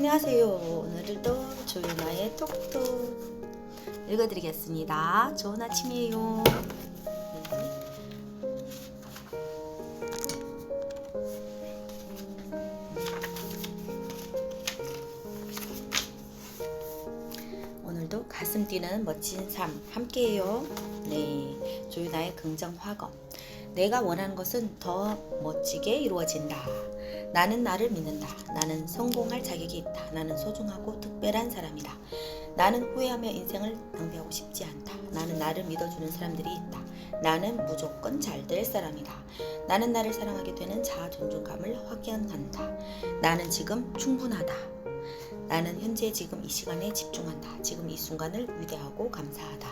안녕하세요. 오늘도 조윤아의 톡톡 읽어드리겠습니다. 좋은 아침이에요. 네. 오늘도 가슴 뛰는 멋진 삶 함께해요. 네, 조윤아의 긍정 화검. 내가 원하는 것은 더 멋지게 이루어진다. 나는 나를 믿는다. 나는 성공할 자격이 있다. 나는 소중하고 특별한 사람이다. 나는 후회하며 인생을 낭비하고 싶지 않다. 나는 나를 믿어주는 사람들이 있다. 나는 무조건 잘 될 사람이다. 나는 나를 사랑하게 되는 자아 존중감을 확인한다. 나는 지금 충분하다. 나는 현재 지금 이 시간에 집중한다. 지금 이 순간을 위대하고 감사하다.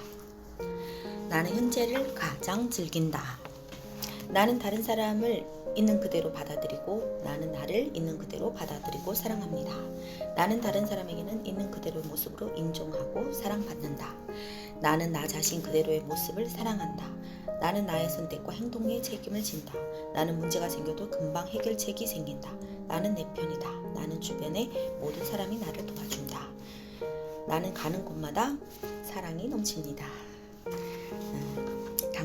나는 현재를 가장 즐긴다. 나는 다른 사람을 있는 그대로 받아들이고 나는 나를 있는 그대로 받아들이고 사랑합니다. 나는 다른 사람에게는 있는 그대로의 모습으로 인정하고 사랑받는다. 나는 나 자신 그대로의 모습을 사랑한다. 나는 나의 선택과 행동에 책임을 진다. 나는 문제가 생겨도 금방 해결책이 생긴다. 나는 내 편이다. 나는 주변의 모든 사람이 나를 도와준다. 나는 가는 곳마다 사랑이 넘칩니다.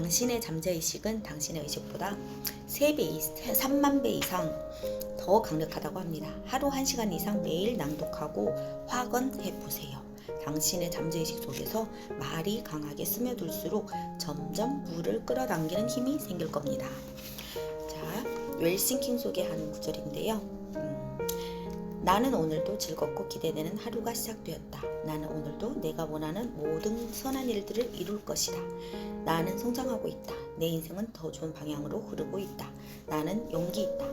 음, 당신의 잠재의식은 당신의 의식보다 3배, 3만 배 이상 더 강력하다고 합니다. 하루 1시간 이상 매일 낭독하고 확언해 보세요. 당신의 잠재의식 속에서 말이 강하게 스며들수록 점점 물을 끌어당기는 힘이 생길 겁니다. 자, 웰싱킹 속의 한 구절인데요. 음, 나는 오늘도 즐겁고 기대되는 하루가 시작되었다. 나는 오늘도 내가 원하는 모든 선한 일들을 이룰 것이다. 나는 성장하고 있다. 내 인생은 더 좋은 방향으로 흐르고 있다. 나는 용기 있다.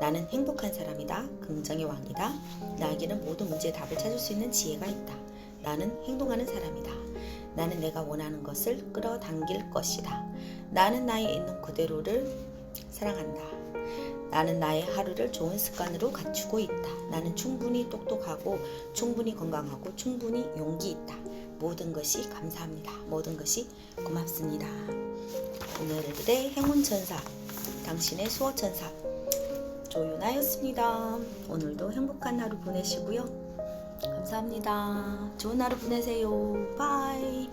나는 행복한 사람이다. 긍정의 왕이다. 나에게는 모든 문제의 답을 찾을 수 있는 지혜가 있다. 나는 행동하는 사람이다. 나는 내가 원하는 것을 끌어당길 것이다. 나는 나의 있는 그대로를 사랑한다. 나는 나의 하루를 좋은 습관으로 갖추고 있다. 나는 충분히 똑똑하고 충분히 건강하고 충분히 용기 있다. 모든 것이 감사합니다. 모든 것이 고맙습니다. 오늘의 행운천사, 당신의 수호천사 조윤아였습니다. 오늘도 행복한 하루 보내시고요. 감사합니다. 좋은 하루 보내세요. 바이.